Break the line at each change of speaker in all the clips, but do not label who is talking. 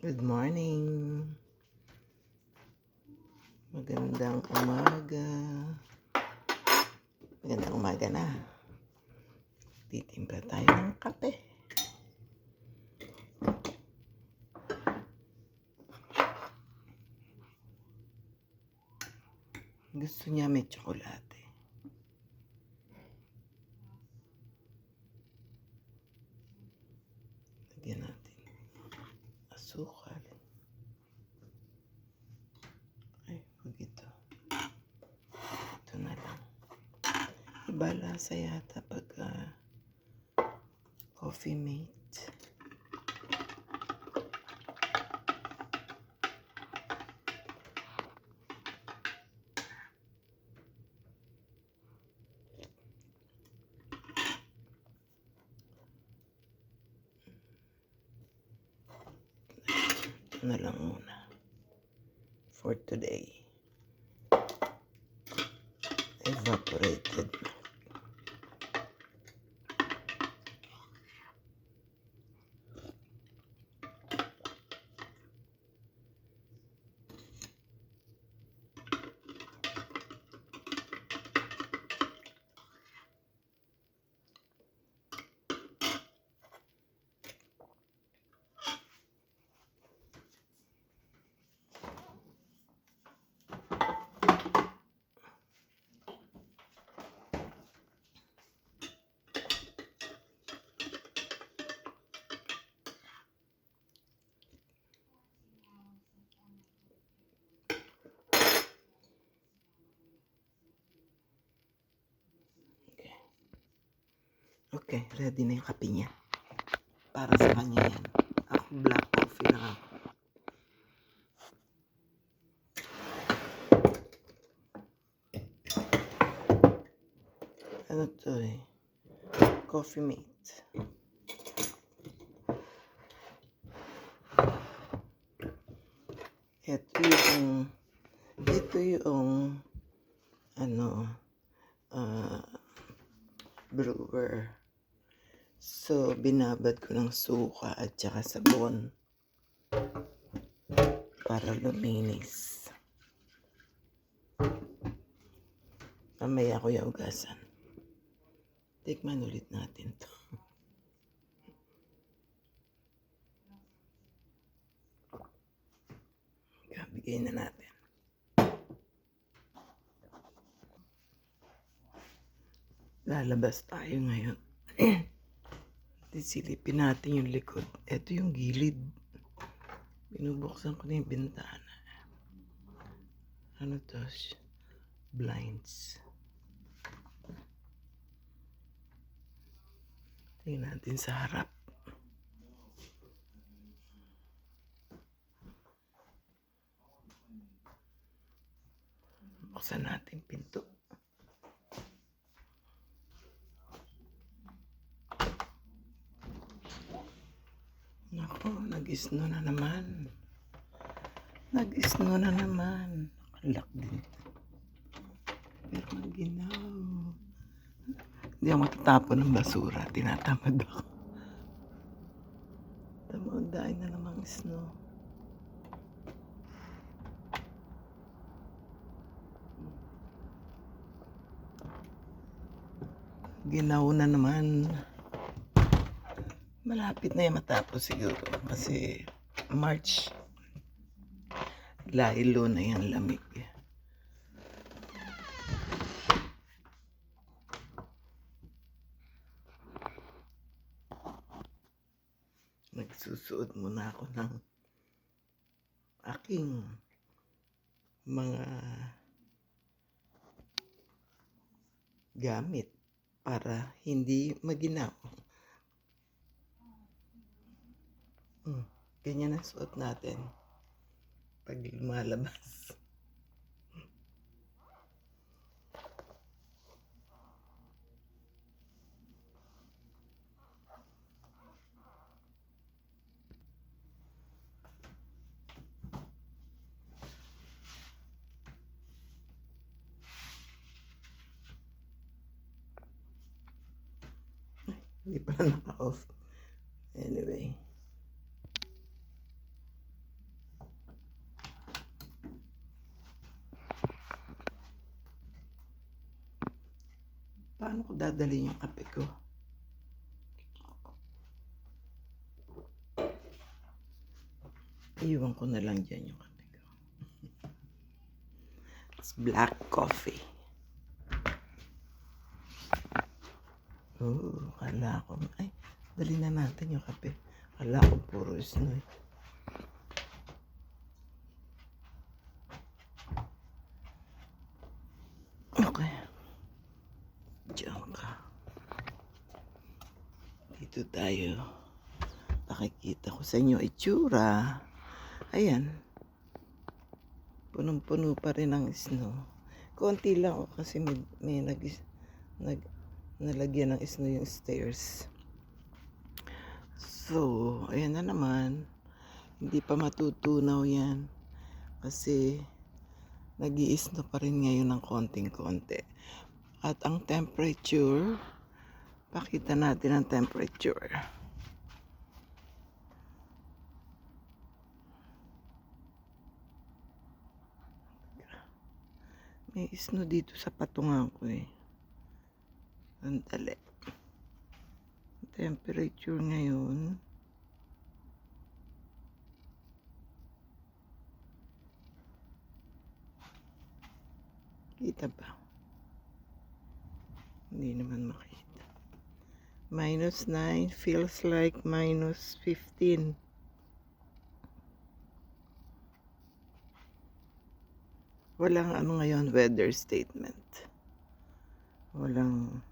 Good morning. Magandang umaga. Magandang umaga na. Titimpla tayo ng kape. Gusto niya may tsokolate. Lagyan natin asukal. Ay, huwag ito. Ito na lang. Iba lasa yata pag ah, coffee mate. Na lang muna. For today. Evaporated Okay, ready na yung kape niya. Para sa kanya yan. Ako black coffee lang ako. Ano to eh? Coffee mate. Ito yung ito yung ano ah brewer. So, binabad ko ng suka at saka sabon para luminis. Mamaya ko yung ugasan. Tikman ulit natin to. Bigay na natin. Lalabas tayo ngayon. Silipin natin yung likod. Ito yung gilid. Binubuksan ko na yung bintana. Ano to? Blinds. Tingnan natin sa harap. Buksan natin pinto. Nag-snow na naman. Nag-snow na naman. Nakalak din. Pero maginaw. Hindi ako matatapon ng basura. Tinatamad ako. Tama, ang dahil na namang snow. Ginaw na naman. Malapit na yung matapos siguro. Kasi March. Lailo na yan lamig. Nagsusuot muna ako ng aking mga gamit para hindi maginaw. Hmm, ganyan ang suot natin pag lumalabas. Hindi pa naka-off. Anyway. Ko dadalhin yung kape ko? Iwan ko na lang dyan yung kape ko. It's black coffee. Oo, kala ko. Ay, dali na natin yung kape. Kala ko puro snow. eh. Okay. Diyan ka. Dito tayo. Nakikita ko sa inyo itsura. Ayan. Punong-puno pa rin ang snow. Konti lang oh, kasi may, may nag, nag, nalagyan ng snow yung stairs. So, ayan na naman. Hindi pa matutunaw yan. Kasi nag snow pa rin ngayon ng konting-konti. At ang temperature, pakita natin ang temperature. May snow dito sa patungan ko eh. Sandali. Temperature ngayon. Kita ba? Hindi naman makita. Minus 9 feels like minus 15. Walang ano ngayon, weather statement. Walang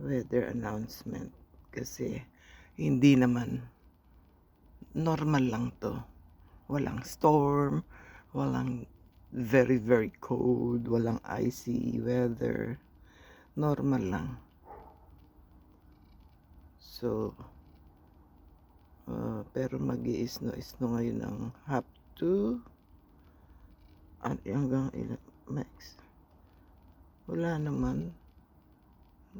weather announcement kasi hindi naman normal lang to. Walang storm, walang very very cold, walang icy weather. Normal lang. So, uh, pero mag snow snow ngayon ng up to at hanggang ilan, max. Wala naman.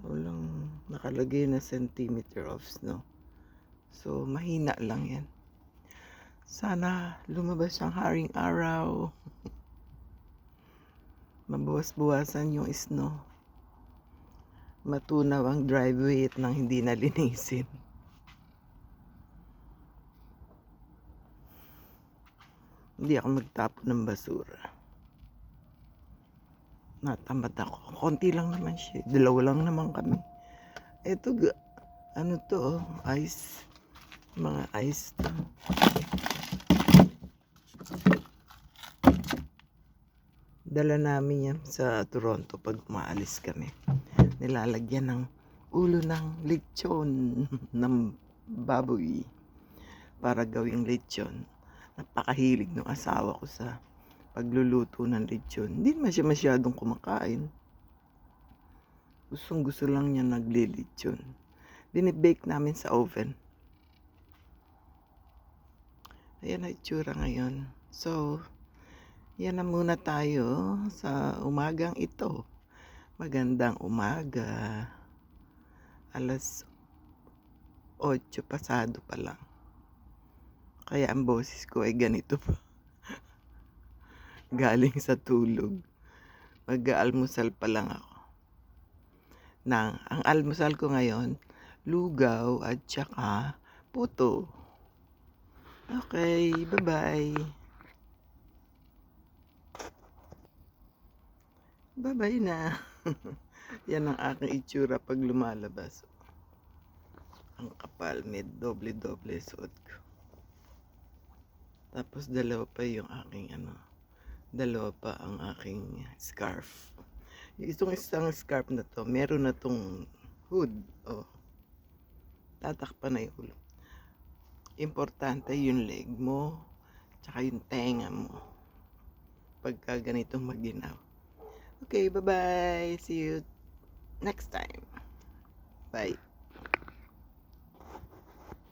Walang nakalagay na centimeter of snow. So, mahina lang yan. Sana lumabas ang haring araw. Mabawas-buwasan yung snow. Matunaw ang driveway at nang hindi nalinisin. Hindi ako magtapon ng basura. Natamad ako. Konti lang naman siya. Dalawa lang naman kami. Ga- ano to, oh, ice. Mga ice to. Dala namin yan sa Toronto pag umaalis kami. Nilalagyan ng ulo ng lechon ng baboy para gawing lechon. Napakahilig ng asawa ko sa pagluluto ng lechon. Hindi naman siya masyadong kumakain. Gustong gusto lang niya naglilechon. Binibake namin sa oven. Ayan ang itsura ngayon. So, yan na muna tayo sa umagang ito. Magandang umaga. Alas 8 pasado pa lang. Kaya ang boses ko ay ganito pa. Galing sa tulog. Mag-aalmusal pa lang ako. Nang, ang almusal ko ngayon, lugaw at saka puto. Okay, bye-bye. Bye-bye na. Yan ang aking itsura pag lumalabas. Ang kapal, may doble-doble suot ko. Tapos dalawa pa yung aking ano, dalawa pa ang aking scarf. Itong isang scarf na to, meron na tong hood. Oh. Tatakpan na yung ulo. Importante yung leg mo, tsaka yung tenga mo. Pagka ganitong maginaw. Okay, bye-bye. See you next time. Bye.